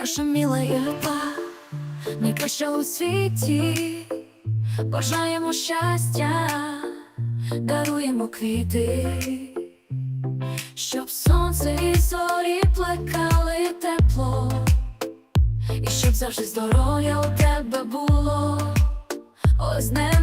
наша міла єпа, найкраща у світі, бажаємо щастя, даруємо квіти, щоб сонце і зорі плекали тепло, і щоб завжди здоров'я у тебе було. Ось не